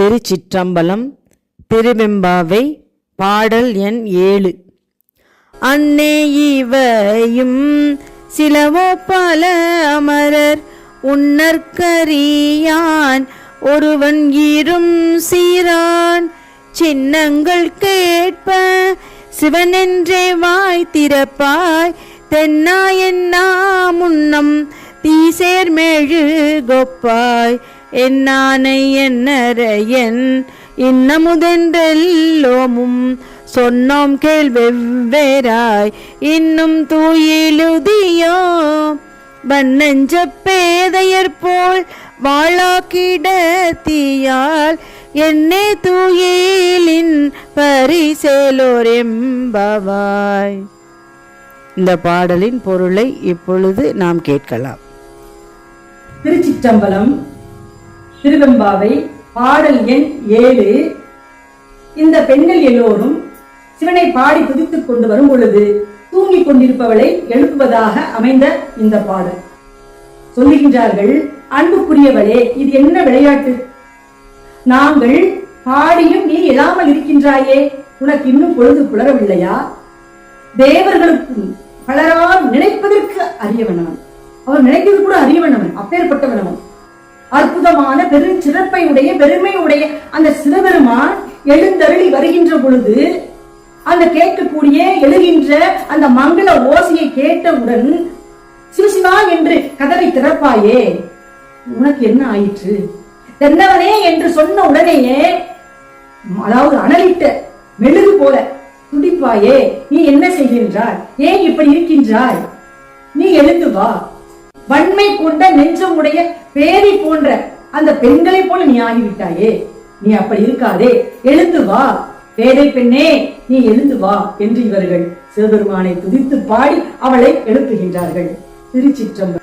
திருச்சிற்றம்பலம் திருவெம்பாவை பாடல் எண் ஏழு. அன்னே இவையும் சிலவோ பல அமரர் உன்னற்கரியான் ஒருவன் இரும் சீரான். சின்னங்கள் கேட்ப சிவனென்றே வாய் திறப்பாய் தென்னா என்னா முன்னம் தீசேர் மெழு கொப்பாய். என்னானை என்னரையன் இன்னமுதென்றெல்லோமும் சொன்னோம் கேள் வெவ்வேறாய். இன்னும் தூயிலுதியோ வண்ணஞ்ச பேதையர் போல் வாழாக்கிட தீயால். என்னே தூயிலின் பரிசேலோர் எம்பவாய் இந்த பாடலின் பொருளை இப்பொழுது நாம் கேட்கலாம். திருச்சிற்றம்பலம் திருவெம்பாவை பாடல் எண் ஏழு. இந்த பெண்கள் எல்லோரும் சிவனை பாடி துதித்துக் கொண்டு வரும் பொழுது தூங்கிக் கொண்டிருப்பவளை எழுப்புவதாக அமைந்த இந்த பாடல். சொல்லுகின்றார்கள் அன்புக்குரியவளே இது என்ன விளையாட்டு? நாங்கள் பாடியும் நீ எழாமல் இருக்கின்றாயே உனக்கு இன்னும் பொழுது புலரவில்லையா? தேவர்களுக்கும் பலரால் நினைப்பதற்கு அறியவனான் அவன் நினைத்தது கூட அறியவன் அவன் அப்பேற்பட்டவன் அவன் அற்புதமான பெரும் சிறப்பை உடைய பெருமை உடைய அந்த சிவபெருமான் எழுந்தருளி வருகின்ற பொழுது அந்த கேட்கக்கூடிய எழுகின்ற அந்த மங்கள ஓசையை கேட்டவுடன் சிவசிவா என்று கதவை திறப்பாயே உனக்கு என்ன ஆயிற்று? தென்னவனே என்று சொன்ன உடனேயே அதாவது அனலிட்ட மெழுகு போல துடிப்பாயே நீ என்ன செய்கின்றாய்? ஏன் இப்படி இருக்கின்றாய்? நீ எழுந்து வா. வன்மை கொண்ட நெஞ்சம் உடைய பேரி போன்ற அந்த பெண்களை போல நீ ஆகிவிட்டாயே. நீ அப்படி இருக்காதே. எழுந்து வா. பேதை பெண்ணே நீ எழுந்து வா என்று இவர்கள் சிவபெருமானை துதித்து பாடி அவளை எழுப்புகின்றார்கள். திருச்சிற்றம்பலம்.